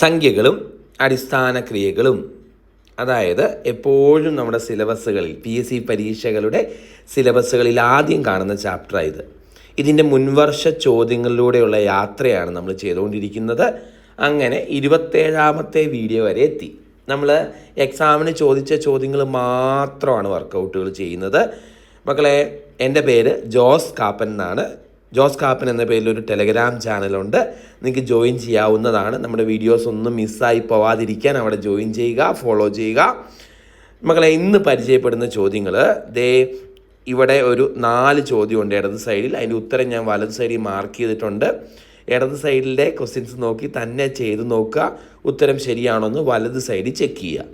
സംഖ്യകളും അടിസ്ഥാന ക്രിയകളും. അതായത് എപ്പോഴും നമ്മുടെ സിലബസുകളിൽ പി എസ് സി പരീക്ഷകളുടെ സിലബസുകളിൽ ആദ്യം കാണുന്ന ചാപ്റ്ററായത് ഇതിന്റെ മുൻവർഷ ചോദ്യങ്ങളിലൂടെയുള്ള യാത്രയാണ് നമ്മൾ ചെയ്തുകൊണ്ടിരിക്കുന്നത്. അങ്ങനെ ഇരുപത്തേഴാമത്തെ വീഡിയോ വരെ എത്തി. നമ്മൾ എക്സാമിന് ചോദിച്ച ചോദ്യങ്ങൾ മാത്രമാണ് വർക്കൗട്ടുകൾ ചെയ്യുന്നത്. മക്കളെ എന്റെ പേര് ജോസ് കാപ്പൻ എന്നാണ്. ജോസ് കാപ്പൻ എന്ന പേരിൽ ഒരു ടെലഗ്രാം ചാനലുണ്ട്. നിങ്ങൾക്ക് ജോയിൻ ചെയ്യാവുന്നതാണ്. നമ്മുടെ വീഡിയോസ് ഒന്നും മിസ്സായി പോവാതിരിക്കാൻ അവിടെ ജോയിൻ ചെയ്യുക ഫോളോ ചെയ്യുക. മക്കളെ ഇന്ന് പരിചയപ്പെടുന്ന ചോദ്യങ്ങൾ ദേ ഇവിടെ ഒരു നാല് ചോദ്യമുണ്ട് ഇടത് സൈഡിൽ. അതിന്റെ ഉത്തരം ഞാൻ വലത് സൈഡിൽ മാർക്ക് ചെയ്തിട്ടുണ്ട്. ഇടത് സൈഡിലെ ക്വസ്റ്റ്യൻസ് നോക്കി തന്നെ ചെയ്ത് നോക്കുക. ഉത്തരം ശരിയാണോ എന്ന് വലത് സൈഡിൽ ചെക്ക് ചെയ്യുക.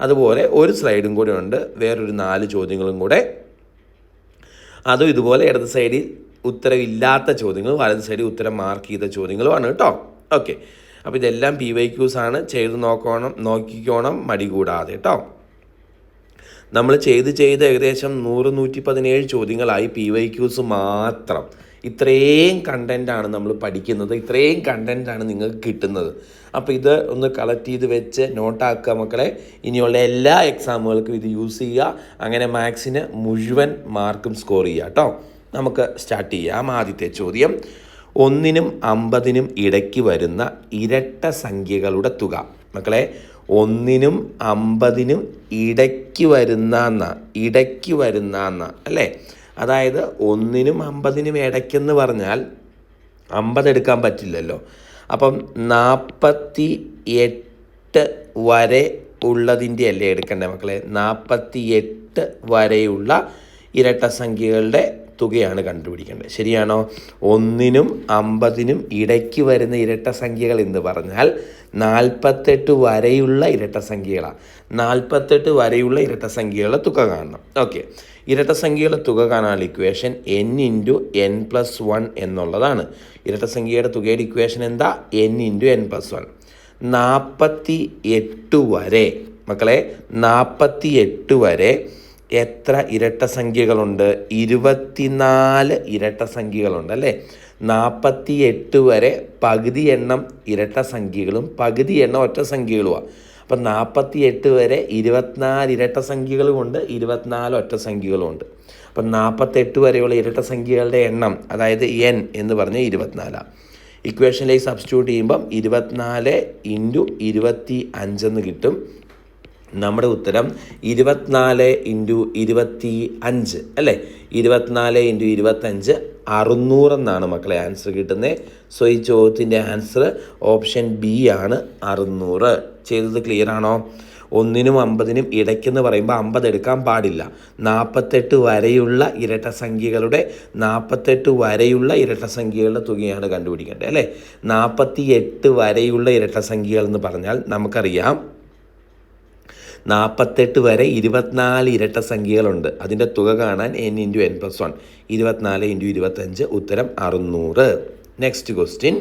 അതുപോലെ ഒരു സ്ലൈഡും കൂടെ ഉണ്ട്. വേറൊരു നാല് ചോദ്യങ്ങളും കൂടെ. അതും ഇതുപോലെ ഇടത് സൈഡിൽ ഉത്തരവില്ലാത്ത ചോദ്യങ്ങൾ വലത് സൈഡിൽ ഉത്തരം മാർക്ക് ചെയ്ത ചോദ്യങ്ങളുമാണ് കേട്ടോ. ഓക്കെ അപ്പോൾ ഇതെല്ലാം പി വൈ ക്യൂസ് ആണ്. ചെയ്ത് നോക്കണം നോക്കിക്കോണം മടി കൂടാതെ കേട്ടോ. നമ്മൾ ചെയ്ത് ചെയ്ത് ഏകദേശം നൂറ് നൂറ്റി പതിനേഴ് ചോദ്യങ്ങളായി പി വൈ ക്യൂസ് മാത്രം. ഇത്രയും കണ്ടന്റാണ് നമ്മൾ പഠിക്കുന്നത്. ഇത്രയും കണ്ടന്റാണ് നിങ്ങൾക്ക് കിട്ടുന്നത്. അപ്പോൾ ഇത് ഒന്ന് കളക്ട് ചെയ്ത് വെച്ച് നോട്ടാക്കുക മക്കളെ. ഇനിയുള്ള എല്ലാ എക്സാമുകൾക്കും ഇത് യൂസ് ചെയ്യുക. അങ്ങനെ മാത്സിന് മുഴുവൻ മാർക്കും സ്കോർ ചെയ്യുക കേട്ടോ. നമുക്ക് സ്റ്റാർട്ട് ചെയ്യാം. ആദ്യത്തെ ചോദ്യം. ഒന്നിനും അമ്പതിനും ഇടയ്ക്ക് വരുന്ന ഇരട്ട സംഖ്യകളുടെ തുക. മക്കളെ ഒന്നിനും അമ്പതിനും ഇടയ്ക്ക് വരുന്ന എന്ന ഇടയ്ക്ക് വരുന്ന എന്ന അല്ലേ? അതായത് ഒന്നിനും അമ്പതിനും ഇടയ്ക്കെന്ന് പറഞ്ഞാൽ അമ്പത് എടുക്കാൻ പറ്റില്ലല്ലോ. അപ്പം നാൽപ്പത്തി എട്ട് വരെ ഉള്ളതിന്റെ അല്ലേ എടുക്കേണ്ടത് മക്കളെ? നാൽപ്പത്തി എട്ട് വരെയുള്ള ഇരട്ട സംഖ്യകളുടെ തുകയാണ് കണ്ടുപിടിക്കേണ്ടത്. ശരിയാണോ? ഒന്നിനും അമ്പതിനും ഇടയ്ക്ക് വരുന്ന ഇരട്ട സംഖ്യകൾ എന്ന് പറഞ്ഞാൽ നാൽപ്പത്തെട്ട് വരെയുള്ള ഇരട്ട സംഖ്യകളാണ്. നാൽപ്പത്തെട്ട് വരെയുള്ള ഇരട്ട സംഖ്യകളുടെ തുക കാണണം. ഓക്കെ. ഇരട്ട സംഖ്യകളുടെ തുക കാണാനുള്ള equation n into n plus one എന്നുള്ളതാണ്. ഇരട്ട സംഖ്യയുടെ തുകയുടെ ഇക്വേഷൻ എന്താ? N into n plus one നാൽപ്പത്തി എട്ട് വരെ മക്കളെ നാൽപ്പത്തി എട്ട് വരെ എത്ര ഇരട്ട സംഖ്യകളുണ്ട്? ഇരുപത്തിനാല് ഇരട്ട സംഖ്യകളുണ്ട് അല്ലേ? നാൽപ്പത്തി എട്ട് വരെ പകുതി എണ്ണം ഇരട്ട സംഖ്യകളും പകുതി എണ്ണം ഒറ്റ സംഖ്യകളുമാണ് അപ്പം നാൽപ്പത്തി എട്ട് വരെ ഇരുപത്തിനാല് ഇരട്ട സംഖ്യകളുമുണ്ട് ഇരുപത്തിനാല് ഒറ്റ സംഖ്യകളുമുണ്ട്. അപ്പം നാൽപ്പത്തെട്ട് വരെയുള്ള ഇരട്ട സംഖ്യകളുടെ എണ്ണം അതായത് എൻ എന്ന് പറഞ്ഞ് ഇരുപത്തിനാലാണ് ഇക്വേഷനിലേക്ക് സബ്സ്റ്റിറ്റ്യൂട്ട് ചെയ്യുമ്പം ഇരുപത്തിനാല് ഇന്റു ഇരുപത്തി അഞ്ചെന്ന് കിട്ടും. നമ്മുടെ ഉത്തരം ഇരുപത്തിനാല് ഇന്റു ഇരുപത്തി അഞ്ച് അല്ലേ? ഇരുപത്തിനാല് ഇന്റു ഇരുപത്തഞ്ച് അറുന്നൂറെന്നാണ് മക്കളെ ആൻസർ കിട്ടുന്നത് സോ ഈ ചോദ്യത്തിന്റെ ആൻസർ ഓപ്ഷൻ ബി ആണ് അറുന്നൂറ്. ചെയ്തത് ക്ലിയർ ആണോ? ഒന്നിനും അമ്പതിനും ഇടയ്ക്കെന്ന് പറയുമ്പോൾ അമ്പത് എടുക്കാൻ പാടില്ല. നാൽപ്പത്തെട്ട് വരെയുള്ള ഇരട്ട സംഖ്യകളുടെ നാൽപ്പത്തെട്ട് വരെയുള്ള ഇരട്ട സംഖ്യകളുടെ തുകയാണ് കണ്ടുപിടിക്കേണ്ടത് അല്ലേ? നാൽപ്പത്തി എട്ട് വരെയുള്ള ഇരട്ട സംഖ്യകൾ എന്ന് പറഞ്ഞാൽ നമുക്കറിയാം നാൽപ്പത്തെട്ട് വരെ ഇരുപത്തിനാല് ഇരട്ട സംഖ്യകളുണ്ട്. അതിന്റെ തുക കാണാൻ n into n plus one ഇരുപത്തിനാല് ഇന്റു ഇരുപത്തഞ്ച് ഉത്തരം അറുന്നൂറ്. നെക്സ്റ്റ് ക്വസ്റ്റ്യൻ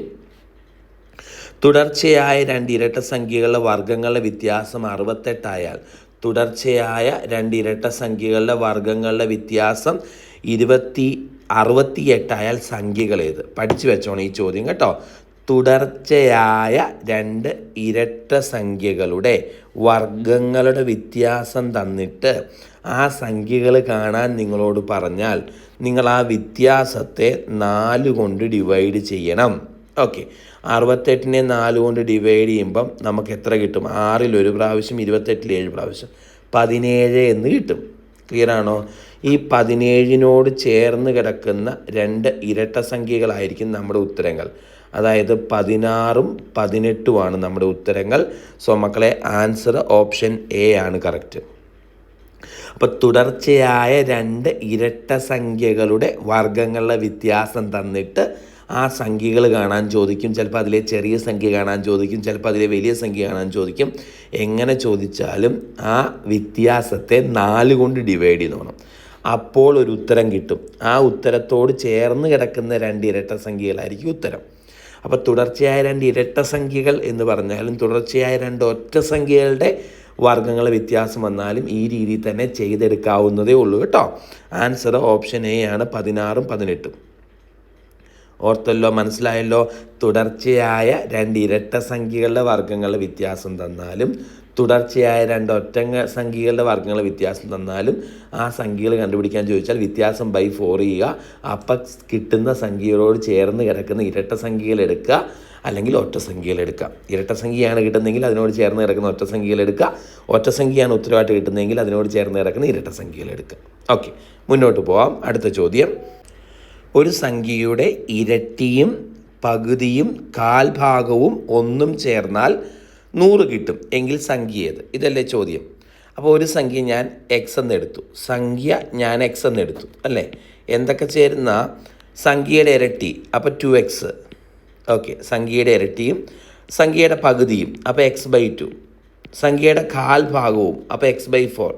തുടർച്ചയായ രണ്ട് ഇരട്ട സംഖ്യകളുടെ വർഗങ്ങളുടെ വ്യത്യാസം അറുപത്തെട്ടായാൽ തുടർച്ചയായ രണ്ട് ഇരട്ട സംഖ്യകളുടെ വർഗങ്ങളുടെ വ്യത്യാസം ഇരുപത്തി അറുപത്തിയെട്ടായാൽ സംഖ്യകളേത്. പഠിച്ചു വെച്ചോണം ഈ ചോദ്യം കേട്ടോ. തുടർച്ചയായ രണ്ട് ഇരട്ട സംഖ്യകളുടെ വർഗങ്ങളുടെ വ്യത്യാസം തന്നിട്ട് ആ സംഖ്യകൾ കാണാൻ നിങ്ങളോട് പറഞ്ഞാൽ നിങ്ങൾ ആ വ്യത്യാസത്തെ നാല് കൊണ്ട് ഡിവൈഡ് ചെയ്യണം. ഓക്കെ. അറുപത്തെട്ടിനെ നാല് കൊണ്ട് ഡിവൈഡ് ചെയ്യുമ്പം നമുക്ക് എത്ര കിട്ടും? ആറിൽ ഒരു പ്രാവശ്യം ഇരുപത്തെട്ടിൽ ഏഴ് പ്രാവശ്യം. പതിനേഴ് എന്ന് കിട്ടും. ക്ലിയർ ആണോ? ഈ പതിനേഴിനോട് ചേർന്ന് കിടക്കുന്ന രണ്ട് ഇരട്ട സംഖ്യകളായിരിക്കും നമ്മുടെ ഉത്തരങ്ങൾ. അതായത് പതിനാറും പതിനെട്ടുമാണ് നമ്മുടെ ഉത്തരങ്ങൾ. സോ മക്കളെ ആൻസർ ഓപ്ഷൻ എ ആണ് കറക്റ്റ് അപ്പോൾ തുടർച്ചയായ രണ്ട് ഇരട്ട സംഖ്യകളുടെ വർഗങ്ങളുടെ വ്യത്യാസം തന്നിട്ട് ആ സംഖ്യകൾ കാണാൻ ചോദിക്കും. ചിലപ്പോൾ അതിലെ ചെറിയ സംഖ്യ കാണാൻ ചോദിക്കും ചിലപ്പോൾ അതിലെ വലിയ സംഖ്യ കാണാൻ ചോദിക്കും. എങ്ങനെ ചോദിച്ചാലും ആ വ്യത്യാസത്തെ നാല് കൊണ്ട് ഡിവൈഡ് ചെയ്തോണം അപ്പോൾ ഒരു ഉത്തരം കിട്ടും. ആ ഉത്തരത്തോട് ചേർന്ന് കിടക്കുന്ന രണ്ട് ഇരട്ട സംഖ്യകളായിരിക്കും ഉത്തരം. അപ്പോൾ തുടർച്ചയായ രണ്ട് ഇരട്ട സംഖ്യകൾ എന്ന് പറഞ്ഞാലും തുടർച്ചയായ രണ്ട് ഒറ്റ സംഖ്യകളുടെ വർഗങ്ങൾ വ്യത്യാസം വന്നാലും ഈ രീതിയിൽ തന്നെ ചെയ്തെടുക്കാവുന്നതേ ഉള്ളൂ കേട്ടോ. ആൻസർ ഓപ്ഷൻ എ ആണ് പതിനാറും പതിനെട്ടും. ഓർത്തല്ലോ മനസ്സിലായല്ലോ? തുടർച്ചയായ രണ്ട് ഇരട്ട സംഖ്യകളുടെ വർഗങ്ങളുടെ വ്യത്യാസം തന്നാലും തുടർച്ചയായ രണ്ട് ഒറ്റങ്ങ സംഖ്യകളുടെ വർഗങ്ങളുടെ വ്യത്യാസം തന്നാലും ആ സംഖ്യകൾ കണ്ടുപിടിക്കാൻ ചോദിച്ചാൽ വ്യത്യാസം ബൈ ഫോർ ചെയ്യുക. അപ്പം കിട്ടുന്ന സംഖ്യകളോട് ചേർന്ന് കിടക്കുന്ന ഇരട്ട സംഖ്യകൾ എടുക്കുക. അല്ലെങ്കിൽ ഒറ്റ സംഖ്യകൾ എടുക്കുക. ഇരട്ട സംഖ്യയാണ് കിട്ടുന്നതെങ്കിൽ അതിനോട് ചേർന്ന് കിടക്കുന്ന ഒറ്റ സംഖ്യകൾ എടുക്കുക. ഒറ്റ സംഖ്യയാണ് ഉത്തരവായിട്ട് കിട്ടുന്നതെങ്കിൽ അതിനോട് ചേർന്ന് കിടക്കുന്ന ഇരട്ട സംഖ്യകൾ എടുക്കുക. ഓക്കെ മുന്നോട്ട് പോവാം. അടുത്ത ചോദ്യം. ഒരു സംഖ്യയുടെ ഇരട്ടിയും പകുതിയും കാൽഭാഗവും ഒന്നും ചേർന്നാൽ നൂറ് കിട്ടും. എങ്കിൽ സംഖ്യ ഏത്? ഇതല്ലേ ചോദ്യം. അപ്പോൾ ഒരു സംഖ്യ ഞാൻ എക്സ് എന്ന് എടുത്തു. സംഖ്യ ഞാൻ എക്സ് എന്ന് എടുത്തു അല്ലേ? എന്തൊക്കെ ചേരുന്ന? സംഖ്യയുടെ ഇരട്ടി അപ്പോൾ ടു എക്സ് ഓക്കെ സംഖ്യയുടെ ഇരട്ടിയും സംഖ്യയുടെ പകുതിയും അപ്പോൾ എക്സ് ബൈ ടു സംഖ്യയുടെ കാൽഭാഗവും അപ്പോൾ എക്സ് ബൈ ഫോർ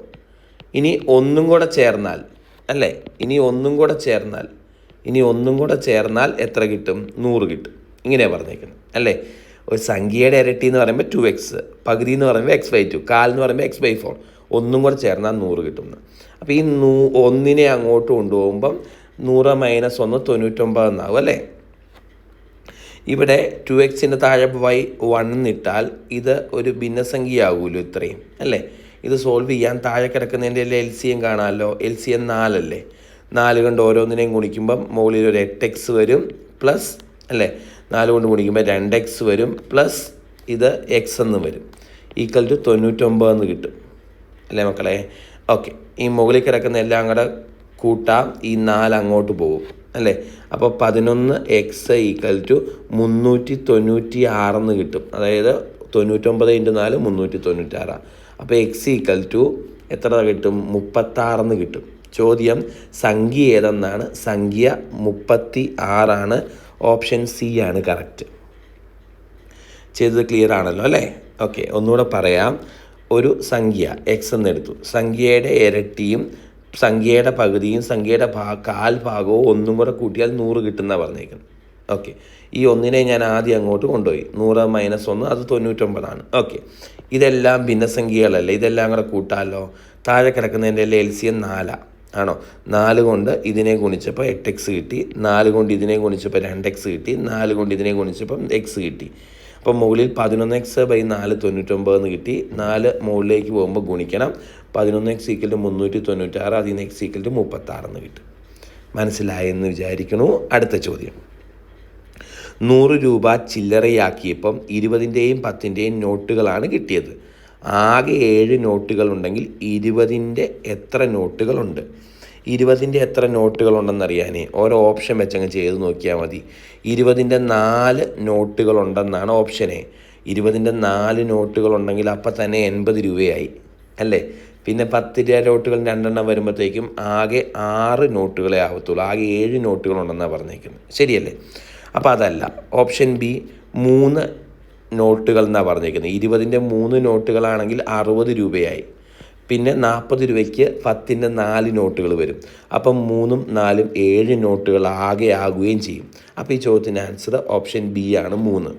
ഇനി ഒന്നും കൂടെ ചേർന്നാൽ അല്ലേ? ഇനി ഒന്നും കൂടെ ചേർന്നാൽ ഇനി ഒന്നും കൂടെ ചേർന്നാൽ എത്ര കിട്ടും? നൂറ് കിട്ടും. ഇങ്ങനെയാണ് പറഞ്ഞേക്കുന്നത് അല്ലേ? ഒരു സംഖ്യയുടെ ഇരട്ടി എന്ന് പറയുമ്പോൾ ടു എക്സ് പകുതി എന്ന് പറയുമ്പോൾ എക്സ് ബൈ ടു കാൽ എന്ന് പറയുമ്പോൾ എക്സ് ബൈ ഫോർ ഒന്നും കൂടെ ചേർന്നാൽ നൂറ് കിട്ടുന്നു അപ്പോൾ ഈ നൂ ഒന്നിനെ അങ്ങോട്ട് കൊണ്ടുപോകുമ്പം നൂറ് മൈനസ് ഒന്ന് തൊണ്ണൂറ്റൊമ്പത് എന്നാവും അല്ലേ? ഇവിടെ ടു എക്സിന്റെ താഴെ വൈ വൺ എന്നിട്ടാൽ ഇത് ഒരു ഭിന്നസംഖ്യയാകുമല്ലോ ഇത്രയും അല്ലേ? ഇത് സോൾവ് ചെയ്യാൻ താഴെ കിടക്കുന്നതിന്റെ എൽ സി എം കാണാമല്ലോ. എൽ സി എം നാലല്ലേ? നാല് കണ്ട് ഓരോന്നിനെയും ഗുണിക്കുമ്പം മുകളിൽ ഒരു എട്ട് എക്സ് വരും പ്ലസ് അല്ലേ? നാല് കൊണ്ട് ഗുണിക്കുമ്പോൾ രണ്ട് എക്സ് വരും പ്ലസ് ഇത് എക്സ് എന്ന് വരും. ഈക്വൽ ടു തൊണ്ണൂറ്റൊമ്പത് എന്ന് കിട്ടും. അല്ലേ മക്കളെ? ഓക്കെ ഈ മുകളിൽ കിടക്കുന്ന എല്ലാം കൂടെ കൂട്ടാം. ഈ നാല് അങ്ങോട്ട് പോകും. അല്ലേ? അപ്പോൾ പതിനൊന്ന് എക്സ് ഈക്വൽ ടു മുന്നൂറ്റി തൊണ്ണൂറ്റി ആറെന്ന് കിട്ടും. അതായത് തൊണ്ണൂറ്റൊമ്പത് ഇന്റു നാല് മുന്നൂറ്റി തൊണ്ണൂറ്റാറാണ് അപ്പോൾ എക്സ് ഈക്വൽ ടു എത്ര കിട്ടും? മുപ്പത്താറെന്ന് കിട്ടും. ചോദ്യം സംഖ്യ ഏതെന്നാണ്? സംഖ്യ മുപ്പത്തി ആറാണ് ഓപ്ഷൻ സി ആണ് കറക്റ്റ്. ചെയ്തത് ക്ലിയർ ആണല്ലോ അല്ലേ? ഓക്കെ ഒന്നുകൂടെ പറയാം. ഒരു സംഖ്യ എക്സ് എന്നെടുത്തു സംഖ്യയുടെ ഇരട്ടിയും സംഖ്യയുടെ പകുതിയും സംഖ്യയുടെ ഭാ കാൽ ഭാഗവും ഒന്നും കൂടെ കൂട്ടിയാൽ നൂറ് കിട്ടുന്ന പറഞ്ഞേക്കുന്നത്. ഓക്കെ ഈ ഒന്നിനെ ഞാൻ ആദ്യം അങ്ങോട്ട് കൊണ്ടുപോയി. നൂറ് മൈനസ് ഒന്ന് അത് തൊണ്ണൂറ്റൊമ്പതാണ്. ഓക്കെ ഇതെല്ലാം ഭിന്നസംഖ്യകളല്ലേ? ഇതെല്ലാം കൂടെ കൂട്ടാമല്ലോ താഴെ കിടക്കുന്നതിന്റെ എൽ സി എം നാലാണ് ആണോ? നാല് കൊണ്ട് ഇതിനെ ഗുണിച്ചപ്പോൾ എട്ട് എക്സ് കിട്ടി. നാല് കൊണ്ട് ഇതിനെ ഗുണിച്ചപ്പോൾ രണ്ട് എക്സ് കിട്ടി. നാല് കൊണ്ട് ഇതിനെ ഗുണിച്ചപ്പം എക്സ് കിട്ടി. അപ്പോൾ മുകളിൽ പതിനൊന്ന് എക്സ് ബൈ നാല് തൊണ്ണൂറ്റൊമ്പത് എന്ന് കിട്ടി. നാല് മുകളിലേക്ക് പോകുമ്പോൾ ഗുണിക്കണം. പതിനൊന്ന് എക്സ് ഈക്വൽ മുന്നൂറ്റി തൊണ്ണൂറ്റാറ് അതിൽ നിന്ന് എക്സ് ഈക്വൽ ടു മുപ്പത്താറെന്ന് കിട്ടും. മനസ്സിലായെന്ന് വിചാരിക്കണു അടുത്ത ചോദ്യം. നൂറ് രൂപ ചില്ലറയാക്കിയപ്പം ഇരുപതിന്റെയും പത്തിന്റെയും നോട്ടുകളാണ് കിട്ടിയത്. ആകെ ഏഴ് നോട്ടുകളുണ്ടെങ്കിൽ ഇരുപതിന്റെ എത്ര നോട്ടുകളുണ്ട്? ഇരുപതിന്റെ എത്ര നോട്ടുകളുണ്ടെന്നറിയാനേ. ഓരോ ഓപ്ഷൻ വെച്ചങ്ങ് ചെയ്ത് നോക്കിയാൽ മതി. ഇരുപതിന്റെ നാല് നോട്ടുകളുണ്ടെന്നാണ് ഓപ്ഷനെ. ഇരുപതിന്റെ നാല് നോട്ടുകളുണ്ടെങ്കിൽ അപ്പം തന്നെ എൺപത് രൂപയായി അല്ലേ? പിന്നെ പത്ത് രൂപ നോട്ടുകൾ രണ്ടെണ്ണം വരുമ്പോഴത്തേക്കും ആകെ ആറ് നോട്ടുകളെ ആവത്തുള്ളൂ. ആകെ ഏഴ് നോട്ടുകളുണ്ടെന്നാണ് പറഞ്ഞേക്കുന്നത്. ശരിയല്ലേ? അപ്പോൾ അതല്ല. ഓപ്ഷൻ ബി മൂന്ന് നോട്ടുകൾ എന്നാണ് പറഞ്ഞേക്കുന്നത്. ഇരുപതിന്റെ മൂന്ന് നോട്ടുകളാണെങ്കിൽ അറുപത് രൂപയായി. പിന്നെ നാൽപ്പത് രൂപയ്ക്ക് പത്തിന്റെ നാല് നോട്ടുകൾ വരും. അപ്പം മൂന്നും നാലും ഏഴ് നോട്ടുകൾ ആകെ ആകുകയും ചെയ്യും. അപ്പോൾ ഈ ചോദ്യത്തിന് ആൻസർ ഓപ്ഷൻ ബി ആണ് മൂന്ന്.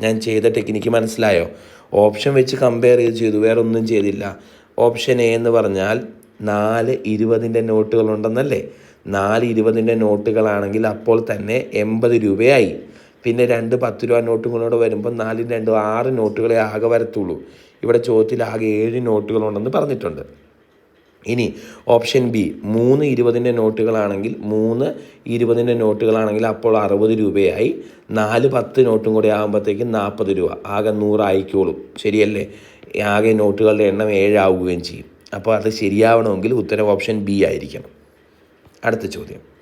ഞാൻ ചെയ്ത ടെക്നിക്ക് മനസ്സിലായോ? ഓപ്ഷൻ വെച്ച് കമ്പയർ ചെയ്ത് ചെയ്തു. വേറെ ഒന്നും ചെയ്തില്ല. ഓപ്ഷൻ എ എന്ന് പറഞ്ഞാൽ നാല് ഇരുപതിന്റെ നോട്ടുകളുണ്ടെന്നല്ലേ? നാല് ഇരുപതിന്റെ നോട്ടുകളാണെങ്കിൽ അപ്പോൾ തന്നെ എൺപത് രൂപയായി. പിന്നെ രണ്ട് പത്ത് രൂപ നോട്ടും കൂടെ വരുമ്പോൾ നാലും രണ്ടും ആറ് നോട്ടുകളെ ആകെ വരത്തുള്ളൂ. ഇവിടെ ചോദ്യത്തിൽ ആകെ ഏഴ് നോട്ടുകളുണ്ടെന്ന് പറഞ്ഞിട്ടുണ്ട്. ഇനി ഓപ്ഷൻ ബി മൂന്ന് ഇരുപതിന്റെ നോട്ടുകളാണെങ്കിൽ മൂന്ന് ഇരുപതിന്റെ നോട്ടുകളാണെങ്കിൽ അപ്പോൾ അറുപത് രൂപയായി. നാല് പത്ത് നോട്ടും കൂടി ആകുമ്പോഴത്തേക്കും നാൽപ്പത് രൂപ. ആകെ നൂറായിക്കോളും ശരിയല്ലേ? ആകെ നോട്ടുകളുടെ എണ്ണം ഏഴാവുകയും ചെയ്യും. അപ്പോൾ അത് ശരിയാവണമെങ്കിൽ ഉത്തരം ഓപ്ഷൻ ബി ആയിരിക്കണം. അടുത്ത ചോദ്യം.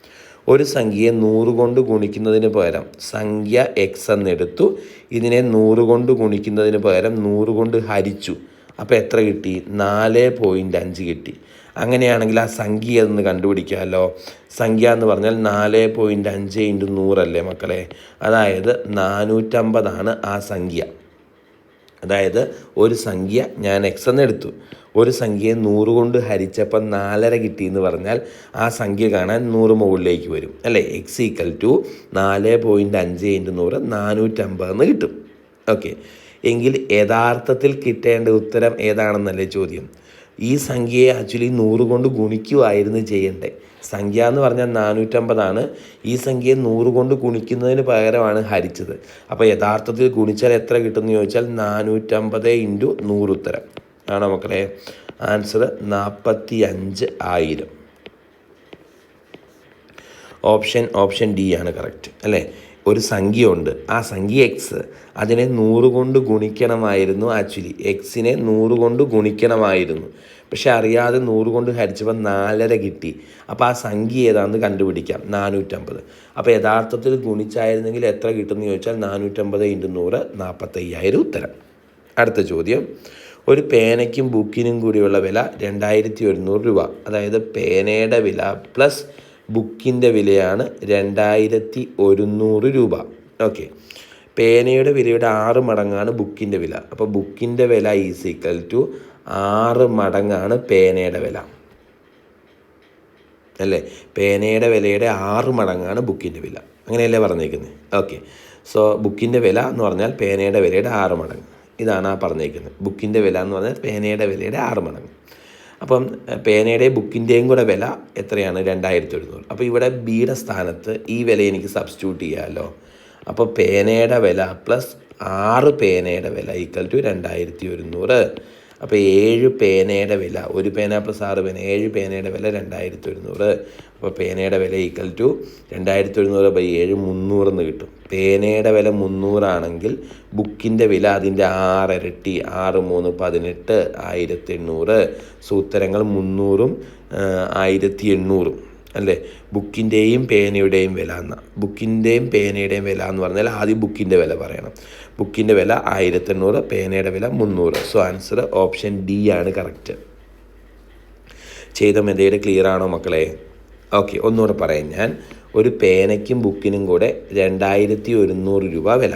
ഒരു സംഖ്യയെ നൂറ് കൊണ്ട് ഗുണിക്കുന്നതിന് പകരം സംഖ്യ എക്സ് എന്നെടുത്തു. ഇതിനെ നൂറ് കൊണ്ട് ഗുണിക്കുന്നതിന് പകരം നൂറ് കൊണ്ട് ഹരിച്ചു. അപ്പോൾ എത്ര കിട്ടി? നാല് പോയിന്റ് അഞ്ച് കിട്ടി. അങ്ങനെയാണെങ്കിൽ ആ സംഖ്യ എന്ന് കണ്ടുപിടിക്കാമല്ലോ. സംഖ്യ എന്ന് പറഞ്ഞാൽ നാല് പോയിന്റ് അഞ്ച് ഇന്റു നൂറല്ലേ മക്കളെ? അതായത് നാനൂറ്റമ്പതാണ് ആ സംഖ്യ. അതായത് ഒരു സംഖ്യ ഞാൻ എക്സ് എന്ന് എടുത്തു. ഒരു സംഖ്യയെ നൂറ് കൊണ്ട് ഹരിച്ചപ്പം നാലര കിട്ടി എന്ന് പറഞ്ഞാൽ ആ സംഖ്യ കാണാൻ നൂറ് മുകളിലേക്ക് വരും. അല്ലേ? എക്സ് ഈക്വൽ ടു നാല് പോയിന്റ് അഞ്ച് ഇന്റു നൂറ് നാനൂറ്റമ്പതെന്ന് കിട്ടും. ഓക്കെ എങ്കിൽ യഥാർത്ഥത്തിൽ കിട്ടേണ്ട ഉത്തരം ഏതാണെന്നല്ലേ ചോദ്യം? ഈ സംഖ്യയെ ആക്ച്വലി നൂറ് കൊണ്ട് ഗുണിക്കുമായിരുന്നു ചെയ്യേണ്ടത് സംഖ്യ എന്ന് പറഞ്ഞാൽ നാനൂറ്റമ്പതാണ്. ഈ സംഖ്യയെ നൂറ് കൊണ്ട് ഗുണിക്കുന്നതിന് പകരമാണ് ഹരിച്ചത്. അപ്പോൾ യഥാർത്ഥത്തിൽ ഗുണിച്ചാൽ എത്ര കിട്ടുമെന്ന് ചോദിച്ചാൽ നാനൂറ്റമ്പത് ഇന്റു നൂറ് ഉത്തരം. ആണോ മക്കളെ? ആൻസർ നാൽപ്പത്തി അഞ്ച് ആയിരം. ഓപ്ഷൻ ഓപ്ഷൻ ഡി ആണ് കറക്റ്റ്. അല്ലേ? ഒരു സംഖ്യയുണ്ട്. ആ സംഖ്യ എക്സ് അതിനെ നൂറ് കൊണ്ട് ഗുണിക്കണമായിരുന്നു ആക്ച്വലി. എക്സിനെ നൂറ് കൊണ്ട് ഗുണിക്കണമായിരുന്നു. പക്ഷെ അറിയാതെ നൂറ് കൊണ്ട് ഹരിച്ചപ്പോൾ നാലര കിട്ടി. അപ്പോൾ ആ സംഖ്യ ഏതാണെന്ന് കണ്ടുപിടിക്കാം. നാനൂറ്റമ്പത്. അപ്പോൾ യഥാർത്ഥത്തിൽ ഗുണിച്ചായിരുന്നെങ്കിൽ എത്ര കിട്ടുമെന്ന് ചോദിച്ചാൽ നാനൂറ്റമ്പത് ഇന്റു നൂറ് നാൽപ്പത്തയ്യായിരം ഉത്തരം. അടുത്ത ചോദ്യം. ഒരു പേനയ്ക്കും ബുക്കിനും കൂടിയുള്ള വില രണ്ടായിരത്തി ഒരുന്നൂറ് രൂപ. അതായത് പേനയുടെ വില പ്ലസ് ബുക്കിന്റെ വിലയാണ് രണ്ടായിരത്തി ഒരുന്നൂറ് രൂപ. ഓക്കെ. പേനയുടെ വിലയുടെ ആറ് മടങ്ങാണ് ബുക്കിന്റെ വില. അപ്പോൾ ബുക്കിന്റെ വില ഈസ് ഈക്വൽ ടു ആറ് മടങ്ങാണ് പേനയുടെ വില. അല്ലേ? പേനയുടെ വിലയുടെ ആറ് മടങ്ങാണ് ബുക്കിന്റെ വില. അങ്ങനെയല്ലേ പറഞ്ഞേക്കുന്നത് ഓക്കെ. സോ ബുക്കിന്റെ വില എന്ന് പറഞ്ഞാൽ പേനയുടെ വിലയുടെ ആറ് മടങ്ങ്. ഇതാണ് ആ പറഞ്ഞേക്കുന്നത്. ബുക്കിന്റെ വില എന്ന് പറഞ്ഞാൽ പേനയുടെ വിലയുടെ ആറ് മടങ്ങ്. അപ്പം പേനയുടെ ബുക്കിന്റെയും കൂടെ വില എത്രയാണ്? രണ്ടായിരത്തി ഒരുന്നൂറ് അപ്പോൾ ഇവിടെ ബിയുടെ സ്ഥാനത്ത് ഈ വില എനിക്ക് സബ്സ്റ്റിറ്റ്യൂട്ട് ചെയ്യാമല്ലോ അപ്പോൾ പേനയുടെ വില പ്ലസ് ആറ് പേനയുടെ വില ഈക്വൽ ടു രണ്ടായിരത്തി ഒരുന്നൂറ് അപ്പോൾ ഏഴ് പേനയുടെ വില ഒരു പേന പ്ലസ് ആറ് പേന ഏഴ് പേനയുടെ വില രണ്ടായിരത്തി ഒരുന്നൂറ് അപ്പോൾ പേനയുടെ വില ഈക്വൽ ടു രണ്ടായിരത്തി ഒരുന്നൂറ് ബൈ ഏഴ് മുന്നൂറെന്ന് കിട്ടും. പേനയുടെ വില മുന്നൂറാണെങ്കിൽ ബുക്കിന്റെ വില അതിന്റെ ആറിരട്ടി ആറ് മൂന്ന് പതിനെട്ട് ആയിരത്തി എണ്ണൂറ് സൂത്രങ്ങൾ മുന്നൂറും ആയിരത്തി എണ്ണൂറും അല്ലേ? ബുക്കിന്റെയും പേനയുടെയും വില എന്നാണ് ബുക്കിന്റെയും പേനയുടെയും വില എന്ന് പറഞ്ഞാൽ ആദ്യം ബുക്കിന്റെ വില പറയണം. ബുക്കിന്റെ വില ആയിരത്തി എണ്ണൂറ് പേനയുടെ വില മുന്നൂറ്. സോ ആൻസർ ഓപ്ഷൻ ഡി ആണ് കറക്റ്റ് ചെയ്ത മെതയുടെ ക്ലിയർ ആണോ മക്കളെ? ഓക്കെ ഒന്നുകൂടെ പറയാം ഞാൻ. ഒരു പേനയ്ക്കും ബുക്കിനും കൂടെ രണ്ടായിരത്തി ഒരുന്നൂറ് രൂപ വില.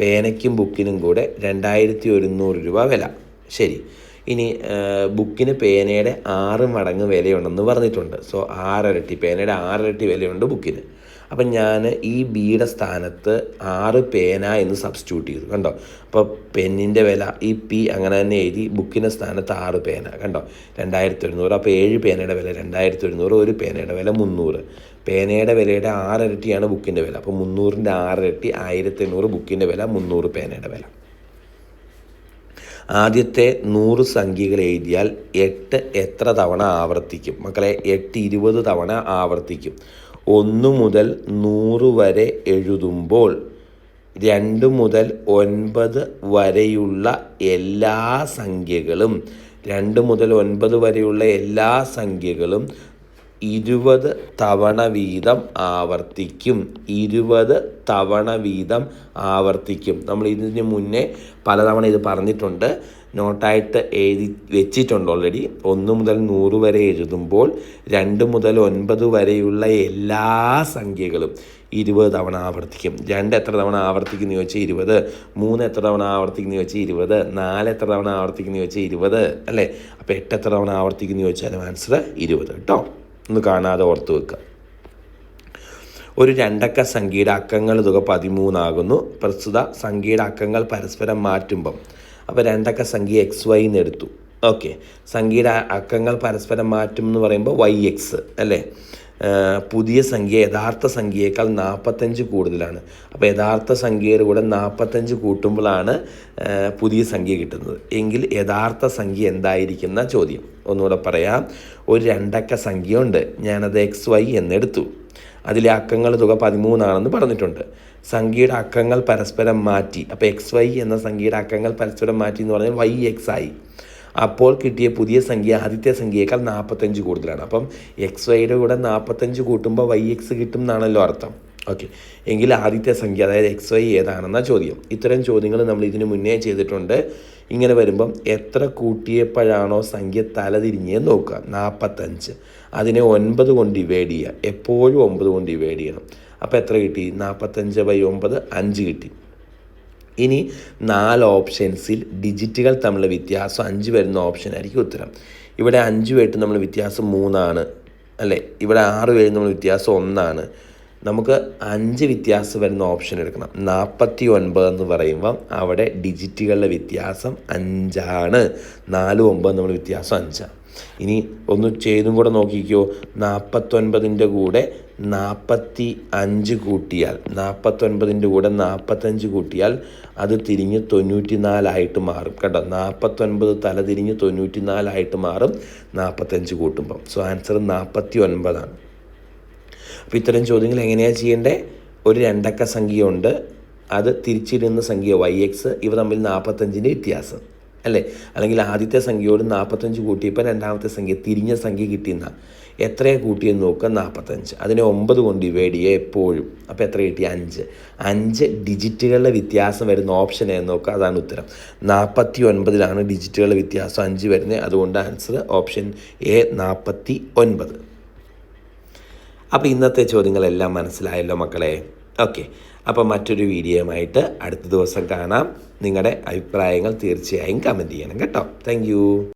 പേനയ്ക്കും ബുക്കിനും കൂടെ രണ്ടായിരത്തി ഒരുന്നൂറ് രൂപ വില. ശരി. ഇനി ബുക്കിന് പേനയുടെ ആറ് മടങ്ങ് വിലയുണ്ടെന്ന് പറഞ്ഞിട്ടുണ്ട്. സോ ആറരട്ടി പേനയുടെ ആറരട്ടി വിലയുണ്ട് ബുക്കിന്. അപ്പം ഞാൻ ഈ ബിയുടെ സ്ഥാനത്ത് ആറ് പേന എന്ന് സബ്സ്റ്റിറ്റ്യൂട്ട് ചെയ്തു കണ്ടോ? അപ്പോൾ പെന്നിന്റെ വില ഈ പി അങ്ങനെ തന്നെ എഴുതി ബുക്കിന്റെ സ്ഥാനത്ത് ആറ് പേന കണ്ടോ? രണ്ടായിരത്തി ഒരുന്നൂറ് അപ്പോൾ ഏഴ് പേനയുടെ വില രണ്ടായിരത്തി ഒരുന്നൂറ് ഒരു പേനയുടെ വില മുന്നൂറ്. പേനയുടെ വിലയുടെ ആറിരട്ടിയാണ് ബുക്കിന്റെ വില. അപ്പോൾ മുന്നൂറിന്റെ ആറിരട്ടി ആയിരത്തി എണ്ണൂറ് ബുക്കിന്റെ വില മുന്നൂറ് പേനയുടെ വില. ആദ്യത്തെ നൂറ് സംഖ്യകൾ എഴുതിയാൽ എട്ട് എത്ര തവണ ആവർത്തിക്കും? മക്കളെ എട്ട് ഇരുപത് തവണ ആവർത്തിക്കും. ഒന്ന് മുതൽ നൂറ് വരെ എഴുതുമ്പോൾ രണ്ട് മുതൽ ഒൻപത് വരെയുള്ള എല്ലാ സംഖ്യകളും രണ്ട് മുതൽ ഒൻപത് വരെയുള്ള എല്ലാ സംഖ്യകളും ഇരുപത് തവണ വീതം ആവർത്തിക്കും. ഇരുപത് തവണ വീതം ആവർത്തിക്കും. നമ്മൾ ഇതിന് മുന്നേ പലതവണ ഇത് പറഞ്ഞിട്ടുണ്ട്. നോട്ടായിട്ട് എഴുതി വെച്ചിട്ടുണ്ട് ഓൾറെഡി ഒന്ന് മുതൽ നൂറ് വരെ എഴുതുമ്പോൾ രണ്ട് മുതൽ ഒൻപത് വരെയുള്ള എല്ലാ സംഖ്യകളും ഇരുപത് തവണ ആവർത്തിക്കും. രണ്ട് എത്ര തവണ ആവർത്തിക്കുന്നു ചോദിച്ചാൽ ഇരുപത്. മൂന്ന് എത്ര തവണ ആവർത്തിക്കുന്നു ചോദിച്ചാൽ ഇരുപത്. നാല് എത്ര തവണ ആവർത്തിക്കുന്നു ചോദിച്ചാൽ ഇരുപത്. അല്ലേ? അപ്പോൾ എട്ട് എത്ര തവണ ആവർത്തിക്കുന്നു ചോദിച്ചാലും ആൻസർ ഇരുപത് കേട്ടോ. ഒന്ന് കാണാതെ ഓർത്ത് വെക്കുക. ഒരു രണ്ടക്ക സംഖ്യയുടെ അക്കങ്ങൾ തുക പതിമൂന്നാകുന്നു. പ്രസ്തുത സംഖ്യയുടെ അക്കങ്ങൾ പരസ്പരം മാറ്റുമ്പം അപ്പോൾ രണ്ടക്ക സംഖ്യ എക്സ് വൈ എന്ന് എടുത്തു. ഓക്കെ സംഖ്യയുടെ അക്കങ്ങൾ പരസ്പരം മാറ്റും എന്ന് പറയുമ്പോൾ വൈ എക്സ് അല്ലേ? പുതിയ സംഖ്യ യഥാർത്ഥ സംഖ്യയേക്കാൾ നാൽപ്പത്തഞ്ച് കൂടുതലാണ്. അപ്പോൾ യഥാർത്ഥ സംഖ്യയുടെ കൂടെ നാൽപ്പത്തഞ്ച് കൂട്ടുമ്പോഴാണ് പുതിയ സംഖ്യ കിട്ടുന്നത്. എങ്കിൽ യഥാർത്ഥ സംഖ്യ എന്തായിരിക്കുന്ന ചോദ്യം. ഒന്നുകൂടെ പറയാം. ഒരു രണ്ടക്ക സംഖ്യ ഉണ്ട് ഞാനത് എക്സ് വൈ എന്നെടുത്തു അതിലെ അക്കങ്ങൾ തുക പതിമൂന്നാണെന്ന് പറഞ്ഞിട്ടുണ്ട്. സംഖ്യയുടെ അക്കങ്ങൾ പരസ്പരം മാറ്റി. അപ്പോൾ എക്സ് വൈ എന്ന സംഖ്യയുടെ അക്കങ്ങൾ പരസ്പരം മാറ്റി എന്ന് പറഞ്ഞാൽ വൈ എക്സ് ആയി. അപ്പോൾ കിട്ടിയ പുതിയ സംഖ്യ ആദ്യത്തെ സംഖ്യയേക്കാൾ നാൽപ്പത്തഞ്ച് കൂടുതലാണ്. അപ്പം എക്സ് വൈയുടെ കൂടെ നാൽപ്പത്തഞ്ച് കൂട്ടുമ്പോൾ വൈ എക്സ് കിട്ടും എന്നാണല്ലോ അർത്ഥം. ഓക്കെ. എങ്കിൽ ആദ്യത്തെ സംഖ്യ അതായത് എക്സ് വൈ ഏതാണെന്ന ചോദ്യം. ഇത്തരം ചോദ്യങ്ങൾ നമ്മൾ ഇതിനു മുന്നേ ചെയ്തിട്ടുണ്ട്. ഇങ്ങനെ വരുമ്പം എത്ര കൂട്ടിയപ്പോഴാണോ സംഖ്യ തലതിരിഞ്ഞേ നോക്കുക? നാൽപ്പത്തഞ്ച് അതിനെ ഒൻപത് കൊണ്ട് ഡിവൈഡ് ചെയ്യുക. എപ്പോഴും ഒമ്പത് കൊണ്ട് ഡിവൈഡ് ചെയ്യണം. അപ്പോൾ എത്ര കിട്ടി? നാൽപ്പത്തഞ്ച് ബൈ ഒമ്പത് അഞ്ച് കിട്ടി. ഇനി നാല് ഓപ്ഷൻസിൽ ഡിജിറ്റുകൾ തമ്മിലുള്ള വ്യത്യാസം അഞ്ച് വരുന്ന ഓപ്ഷൻ ആയിരിക്കും ഉത്തരം. ഇവിടെ അഞ്ച് പേട്ട് നമ്മൾ വ്യത്യാസം മൂന്നാണ്. അല്ലേ? ഇവിടെ ആറ് പേര് നമ്മൾ വ്യത്യാസം ഒന്നാണ്. നമുക്ക് അഞ്ച് വ്യത്യാസം വരുന്ന ഓപ്ഷൻ എടുക്കണം. നാൽപ്പത്തി ഒൻപത് എന്ന് പറയുമ്പം അവിടെ ഡിജിറ്റുകളുടെ വ്യത്യാസം അഞ്ചാണ്. നാല് ഒമ്പത് നമ്മൾ വ്യത്യാസം അഞ്ചാണ് ഇനി ഒന്ന് ചെയ്തും കൂടെ നോക്കിക്കോ. നാൽപ്പത്തൊൻപതിന്റെ കൂടെ നാൽപ്പത്തി അഞ്ച് കൂട്ടിയാൽ നാൽപ്പത്തൊൻപതിന്റെ കൂടെ നാൽപ്പത്തഞ്ച് കൂട്ടിയാൽ അത് തിരിഞ്ഞ് തൊണ്ണൂറ്റി നാലായിട്ട് മാറും. കേട്ടോ നാൽപ്പത്തൊൻപത് തല തിരിഞ്ഞ് തൊണ്ണൂറ്റി നാലായിട്ട് മാറും നാൽപ്പത്തഞ്ച് കൂട്ടുമ്പം. സോ ആൻസർ നാൽപ്പത്തി ഒൻപതാണ് അപ്പോൾ ഇത്തരം ചോദ്യങ്ങൾ എങ്ങനെയാണ് ചെയ്യേണ്ടത് ഒരു രണ്ടക്ക സംഖ്യയുണ്ട്. അത് തിരിച്ചിടുന്ന സംഖ്യ വൈ എക്സ് ഇവ തമ്മിൽ നാൽപ്പത്തഞ്ചിന്റെ വ്യത്യാസം അല്ലേ? അല്ലെങ്കിൽ ആദ്യത്തെ സംഖ്യയോട് നാൽപ്പത്തഞ്ച് കൂട്ടിയപ്പോൾ രണ്ടാമത്തെ സംഖ്യ തിരിഞ്ഞ സംഖ്യ കിട്ടിയെന്ന. എത്രയാണ് കൂട്ടിയെന്ന് നോക്കുക? നാൽപ്പത്തഞ്ച് അതിനെ ഒമ്പത് കൊണ്ട് ഡിവൈഡ് ചെയ്യുക എപ്പോഴും. അപ്പോൾ എത്ര കിട്ടി? അഞ്ച്. അഞ്ച് ഡിജിറ്റുകളുടെ വ്യത്യാസം വരുന്ന ഓപ്ഷൻ ഏതെന്ന് നോക്കുക? അതാണ് ഉത്തരം. നാൽപ്പത്തി ഒൻപതിലാണ് ഡിജിറ്റുകളുടെ വ്യത്യാസം അഞ്ച് വരുന്നത്. അതുകൊണ്ട് ആൻസർ ഓപ്ഷൻ എ നാൽപ്പത്തി ഒൻപത് അപ്പോൾ ഇന്നത്തെ ചോദ്യങ്ങളെല്ലാം മനസ്സിലായല്ലോ മക്കളെ? ഓക്കെ. അപ്പോൾ മറ്റൊരു വീഡിയോയുമായിട്ട് അടുത്ത ദിവസം കാണാം. നിങ്ങളുടെ അഭിപ്രായങ്ങൾ തീർച്ചയായും കമന്റ് ചെയ്യണം കേട്ടോ. താങ്ക്